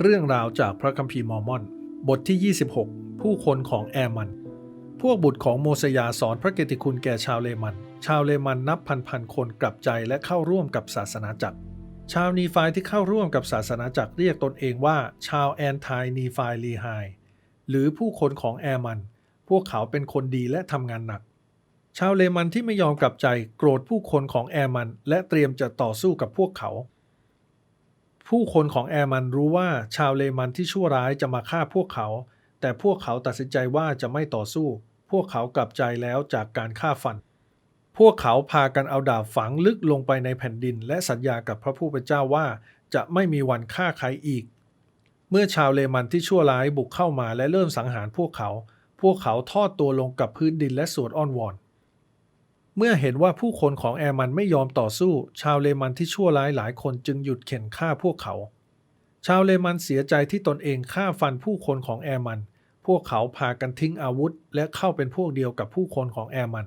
เรื่องราวจากพระคัมภีร์มอร์มอน บทที่ 26 ผู้คนของแอร์มัน พวกบุตรของโมสยาสอนพระเกติคุณแก่ชาวเลมัน ชาวเลมันนับพันพันๆคนกลับใจและเข้าร่วมกับศาสนาจักร ชาวนีฟายที่เข้าร่วมกับศาสนาจักรเรียกตนเองว่า ชาวแอนไทนีฟายลีไฮหรือผู้คนของแอร์มัน พวกเขาเป็นคนดีและทำงานหนัก ชาวเลมันที่ไม่ยอมกลับใจโกรธผู้คนของแอร์มัน และเตรียมจะต่อสู้กับพวกเขา ผู้คนของแอร์มันรู้ว่าชาวเลมันที่ชั่วร้ายจะมาฆ่าพวกเขา แต่พวกเขาตัดสินใจว่าจะไม่ต่อสู้ พวกเขากลับใจแล้วจากการฆ่าฟัน พวกเขาพากันเอาดาบฝังลึกลงไปในแผ่นดิน และสัญญากับพระผู้เป็นเจ้าว่าจะไม่มีวันฆ่าใครอีก เมื่อชาวเลมันที่ชั่วร้ายบุกเข้ามาและเริ่มสังหารพวกเขา พวกเขาทอดตัวลงกับพื้นดินและสวดอ้อนวอน เมื่อเห็นว่าผู้คนของแอร์มันไม่ยอมต่อสู้ ชาวเลมันที่ชั่วร้ายหลายคนจึงหยุดเข็นฆ่าพวกเขา ชาวเลมันเสียใจที่ตนเองฆ่าฟันผู้คนของแอร์มัน พวกเขาพากันทิ้งอาวุธ และเข้าเป็นพวกเดียวกับผู้คนของแอร์มัน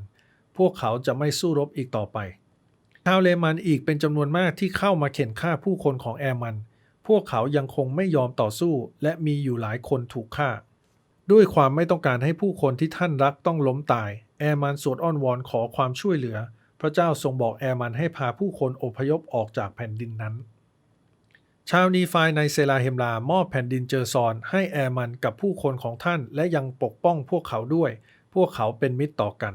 พวกเขาจะไม่สู้รบอีกต่อไป ชาวเลมันอีกเป็นจำนวนมากที่เข้ามาเข็นฆ่าผู้คนของแอร์มัน พวกเขายังคงไม่ยอมต่อสู้ และมีอยู่หลายคนถูกฆ่า ด้วยความไม่ต้องการให้ผู้คนที่ท่านรักต้องล้มตาย แอร์มันสวดอ้อนวอนขอความช่วยเหลือ พระเจ้าทรงบอกแอร์มันให้พาผู้คนอพยพออกจากแผ่นดินนั้น ชาวนีฟายในเซลาเฮมลามอบแผ่นดินเจอซอน ให้แอร์มันกับผู้คนของท่านและยังปกป้องพวกเขาด้วย พวกเขาเป็นมิตรต่อกัน